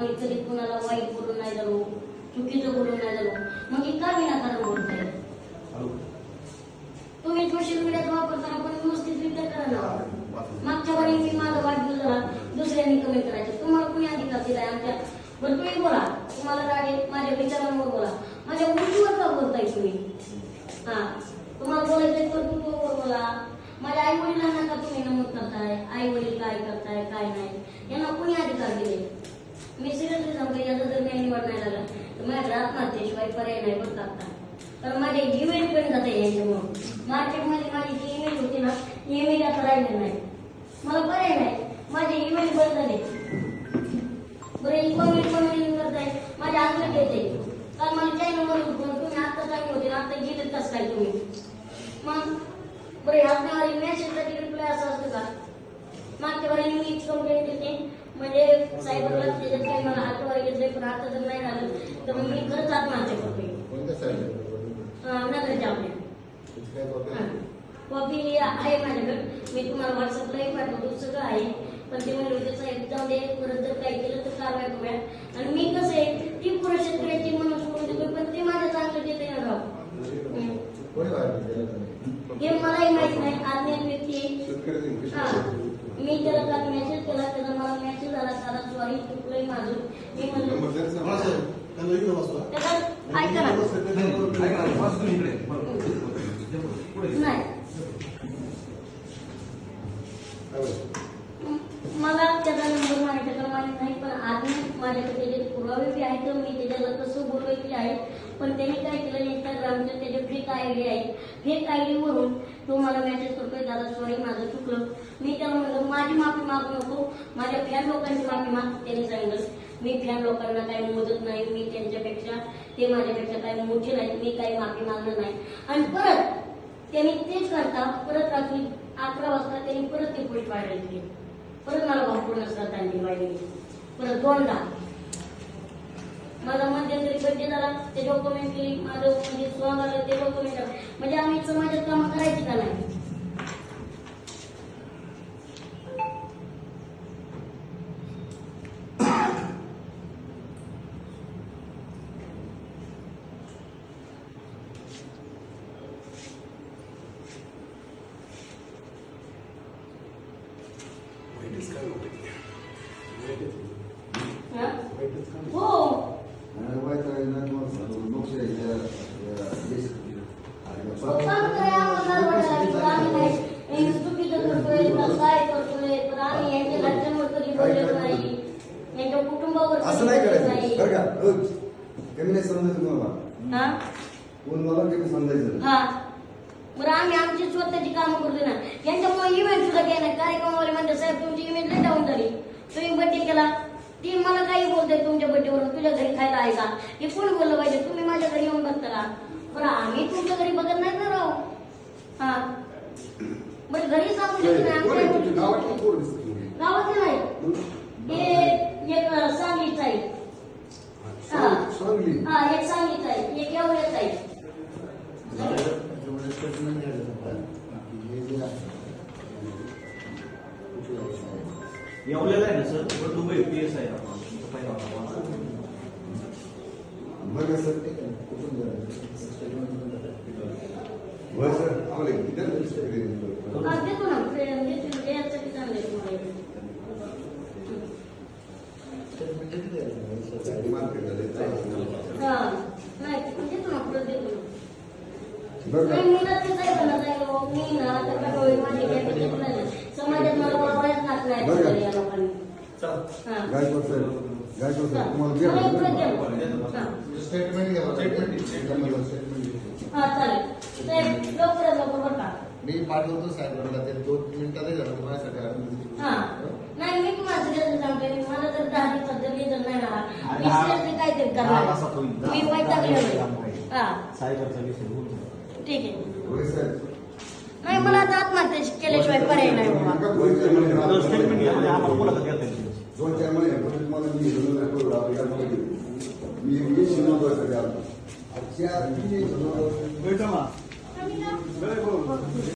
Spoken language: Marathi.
कधी कुणाला वाईट बोलून नाही झालो चुकीचं बोलून नाही झालो मग हे का विनाकारण बोलताय? तुम्ही सोशल मीडियाचा वापर करा पण व्यवस्थितरित्या करा ना. मागच्या वेळी मी माझा वाढदिवस झाला दुसऱ्यांनी कमेंट करायचे. तुम्हाला कोणी अधिकार दिलाय आमच्या? बरं तुम्ही बोला. तुम्हाला राग माझ्या विचारांवर बोला. माझ्या गोष्टीवर का बोलताय तुम्ही? हा. तुम्हाला बोलायचंय तर कुटुंबावर बोला. माझ्या आई वडिलांना का तुम्ही नमूद करताय? आई वडील काय करताय काय नाही? यांना कोणी अधिकार दिले? मी सिरियसली सांगतो याचा जर काही निवड नाही झाला तर माझ्या आत्महत्येशिवाय पर्याय नाही बघता आता तर माझे इव्हेंट पण जाते याच्यामुळं. मार्केटमध्ये माझी जी इव्हेंट होती ना ती इव्हेंट आता राहिली नाही. मला पर्याय नाही. माझे इव्हेंट बंद झाले. बरं इकॉनॉमिक करत करताय? माझ्या अंगलट येते. कारण मला चायना नंबर तुम्ही आता चांगले होते ना आता गेले कसं काय तुम्ही मग बरं ह्या मेसेजसाठी रिप्लाय असं असतं का? मागच्या वेळी मी कंप्लेंट देते म्हणजे सायबरला त्याच्यात काही मला आठवडा घेतले पण आता जर नाही झालं तर मग मी खरंच आत्महत्या करते कोणत्या साईडला नगरच्या आपल्या काय कॉपी आहे माझ्याकडे. मी तुम्हाला व्हॉट्सअपलाही पाठवतो सगळं आहे. पण ते म्हणले होते साहेब जाऊ दे परत जर काही केलं तर कारवाई करूया. आणि मी कसं आहे ती पुरुष शेतकऱ्याची म्हणून सोडून देतो पण ते माझ्या चांगलं देते ना राव. हे मलाही माहीत नाही आज्ञान व्यक्ती हा. मी त्याला काल मेसेज केला आला सारा सॉरी चुकलंय माझं. मी म्हणलं त्याचा ऐका ना. नाही मला त्याचा नंबर माझ्याकडे माहीत पण आधी माझ्याकडे त्याचे पुरावे बी आहेत मी त्याच्याला कसं बोलवायचे आहे. पण त्यांनी काय केलं इंस्टाग्रामचं त्याचे फेक आय डी आहे फेक आय डीवरून तो मला मेसेज करतोय दादा सॉरी माझं चुकलं. मी त्याला म्हणलं माझी माफी मागू नको. माझ्या फॅन लोकांची माफी माग त्यांनी सांगितलं मी फॅन लोकांना काही मोजत नाही मी त्यांच्यापेक्षा ते माझ्यापेक्षा काही मोठे नाहीत मी काही माफी मागणार नाही. आणि परत त्यांनी तेच करता परत रात्री अकरा वाजता त्यांनी परत ती पोस्ट व्हायरल केली. परत मला भरपूर नसतात त्यांनी वाढली परत दोनदा माझा मध्यंतरी बड्डे झाला ते डॉक्युमेंट माझं म्हणजे सॉंग आलं ते डॉक्युमेंट म्हणजे आम्ही समाजात कामं करायची का नाही हा? हो काम काय आम्हाला वाटायला लागलं, आम्ही काय हे चुकीचं करतोय का काय करतोय पण आम्ही यांच्या घरच्यांवर कधी बोललेच नाही यांच्या कुटुंबावर असं कधी नाही बोललेच करायचं बरं का? रोज कमी नाही समजायचं तुम्हाला. हा? कोण मला कमी समजायचं? हा. बरं आम्ही आमची स्वतःची कामं करतो ना. यांच्यामुळे इव्हेंट सुद्धा केला नाही. कार्यक्रमवाले म्हणते साहेब तुमची इव्हेंट लई डाऊन झाली. तुम्ही बड्डे केला. ती मला काही बोलते तुमच्या बड्डेवरून तुझ्या घरी खायला आहे का हे कोण बोललं पाहिजे? तुम्ही माझ्या घरी येऊन बघता का? बरं आम्ही तुमच्या घरी बघत नाही ना राव. हा. बरं घरी सांगू शकत नाही? आमच्या गावातली. गावातले नाही एक सांगलीचं आहे हा. सांगली हा एक सांगलीचं आहे एक एवढ्याच आहे एवढ्याला आहे ना सर? पण दुबई पी एस आहे आपण. पहिला होता. बघा सर कुठून सर, आम्हाला किती दिवस तरी देतो. हा, देतो ना फ्रेंड देतो ना यासाठी चांगलं आहे तुम्हाला मार्केटला जायचं. हा नाही देतो ना पुढे देतो ना बरं का? नाही, मी नसते काय करणार आहे, हो. मी ना आता काय होईल, माझी गॅप घेत नाही. समाजात मला बरं का? या लोकांनी. हा. गायकवाड साहेब, गायकवाड साहेब, तुम्हाला मला द्या ना, इकडे द्या. स्टेटमेंट घ्या. स्टेटमेंट स्टेटमेंट हा बरं का? मी पाठवतो साहेबांना ते दोन मिनिटातच झालं माझ्यासाठी आलं. हा. नाही मी तुम्हाला सगळ्यांना सांगते. मला जर दहा दिवसात जर रिझल्ट नाही झाला मी वैतागले होते हा. सायबरचा विषय बोलतो ठीक आहे. नाही मला आता आत्महत्या केल्याशिवाय पर्याय नाही बाबा. स्टेटमेंट घ्या म्हणजे आम्हाला बोलत घेता येईल दोन चार महिने तुम्हाला मी घेऊन जातो आपल्याला मी मी शिवण्यासाठी आलो आजच्या